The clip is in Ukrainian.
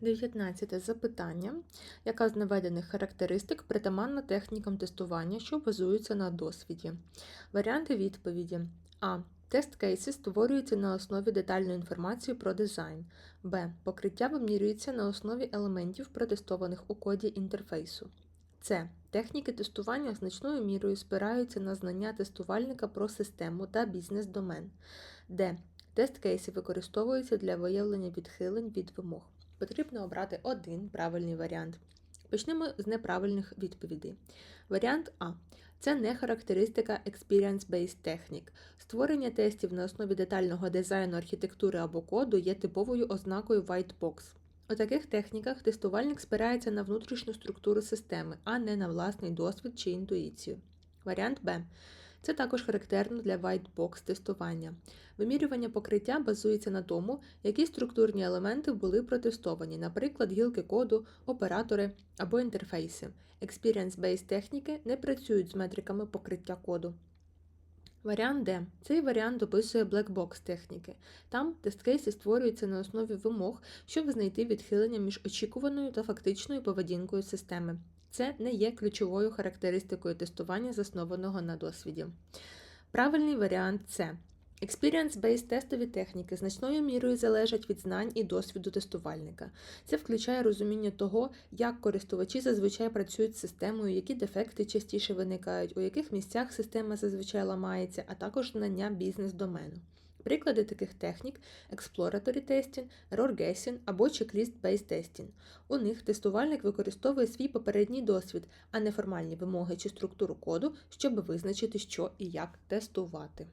19 запитання. Яка з наведених характеристик притаманна технікам тестування, що базуються на досвіді? Варіанти відповіді: А. Тест-кейси створюються на основі детальної інформації про дизайн. Б. Покриття вимірюється на основі елементів, протестованих у коді інтерфейсу. С. Техніки тестування значною мірою спираються на знання тестувальника про систему та бізнес-домен. Д. Тест-кейси використовуються для виявлення відхилень від вимог. Потрібно обрати один правильний варіант. Почнемо з неправильних відповідей. Варіант А. Це не характеристика Experience-Based Technique. Створення тестів на основі детального дизайну архітектури або коду є типовою ознакою White Box. У таких техніках тестувальник спирається на внутрішню структуру системи, а не на власний досвід чи інтуїцію. Варіант Б. Це також характерно для whitebox тестування. Вимірювання покриття базується на тому, які структурні елементи були протестовані, наприклад, гілки коду, оператори або інтерфейси. Experience-based техніки не працюють з метриками покриття коду. Варіант Д. Цей варіант описує black-box техніки. Там тест-кейси створюються на основі вимог, щоб знайти відхилення між очікуваною та фактичною поведінкою системи. Це не є ключовою характеристикою тестування, заснованого на досвіді. Правильний варіант С. Experience-based тестові техніки значною мірою залежать від знань і досвіду тестувальника. Це включає розуміння того, як користувачі зазвичай працюють з системою, які дефекти частіше виникають, у яких місцях система зазвичай ламається, а також знання бізнес-домену. Приклади таких технік Exploratory Testing, Error Guessing або Checklist-Based Testing. У них тестувальник використовує свій попередній досвід, а не формальні вимоги чи структуру коду, щоб визначити, що і як тестувати.